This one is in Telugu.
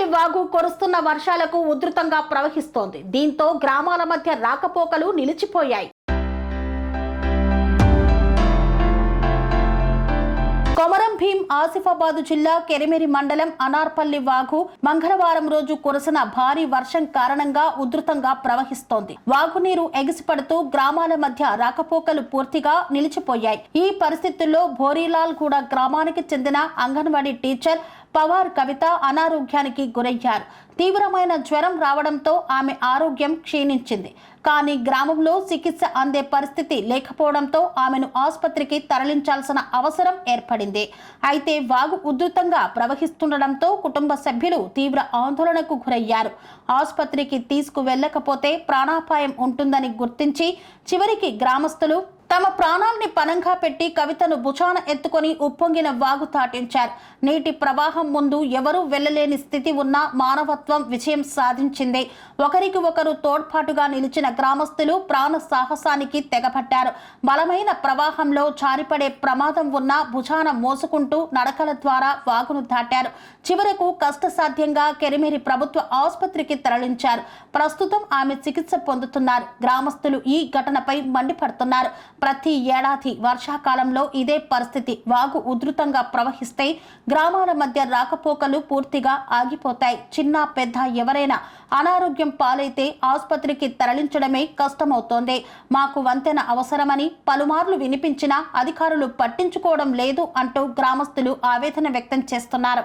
వాగు కురుస్తున్న వర్షాలకు ఉధృతంగా ప్రవహిస్తోంది. దీంతో గ్రామాల మధ్య రాకపోకలు నిలిచిపోయాయి. కొమరం భీం ఆసిఫాబాదు జిల్లా కెరిమెరి మండలం అనార్పల్లి వాగు మంగళవారం రోజు కురిసిన భారీ వర్షం కారణంగా ఉధృతంగా ప్రవహిస్తోంది. వాగునీరు ఎగిసిపడుతూ గ్రామాల మధ్య రాకపోకలు పూర్తిగా నిలిచిపోయాయి. ఈ పరిస్థితుల్లో భోరీలాల్ కూడా గ్రామానికి చెందిన అంగన్వాడీ టీచర్ పవార్ కవిత అనారోగ్యానికి గురయ్యారు. తీవ్రమైన జ్వరం రావడంతో ఆమె ఆరోగ్యం క్షీణించింది. కానీ గ్రామంలో చికిత్స అందే పరిస్థితి లేకపోవడంతో ఆమెను ఆసుపత్రికి తరలించాల్సిన అవసరం ఏర్పడింది. అయితే వాగు ఉధృతంగా ప్రవహిస్తుండడంతో కుటుంబ సభ్యులు తీవ్ర ఆందోళనకు గురయ్యారు. ఆసుపత్రికి తీసుకువెళ్ళకపోతే ప్రాణాపాయం ఉంటుందని గుర్తించి చివరికి గ్రామస్తులు తమ ప్రాణాల్ని పనంగా పెట్టి కవితను భుజాన ఎత్తుకొని ఉప్పొంగిన వాగు తాటించారు నీటి ప్రవాహం ముందు ఎవరూ వెళ్ళలేని స్థితి ఉన్న మానవత్వం విజయం సాధించింది. ఒకరికి ఒకరు తోడ్పాటుగా నిలిచిన గ్రామస్తులు ప్రాణ సాహసానికి తెగపట్టారు. బలమైన ప్రవాహంలో జారిపడే ప్రమాదం ఉన్న భుజాన మోసుకుంటూ నడకల ద్వారా వాగును దాటారు. చివరకు కష్టసాధ్యంగా కెరిమిరి ప్రభుత్వ ఆసుపత్రికి తరలించారు. ప్రస్తుతం ఆమె చికిత్స పొందుతున్నారు. గ్రామస్తులు ఈ ఘటనపై మండిపడుతున్నారు. ప్రతి ఏడాది వర్షాకాలంలో ఇదే పరిస్థితి. వాగు ఉధృతంగా ప్రవహిస్తే గ్రామాల మధ్య రాకపోకలు పూర్తిగా ఆగిపోతాయి. చిన్న పెద్ద ఎవరైనా అనారోగ్యం పాలైతే ఆసుపత్రికి తరలించడమే కష్టమవుతోంది. మాకు వంతెన అవసరమని పలుమార్లు వినిపించినా అధికారులు పట్టించుకోవడం లేదు అంటూ గ్రామస్తులు ఆవేదన వ్యక్తం చేస్తున్నారు.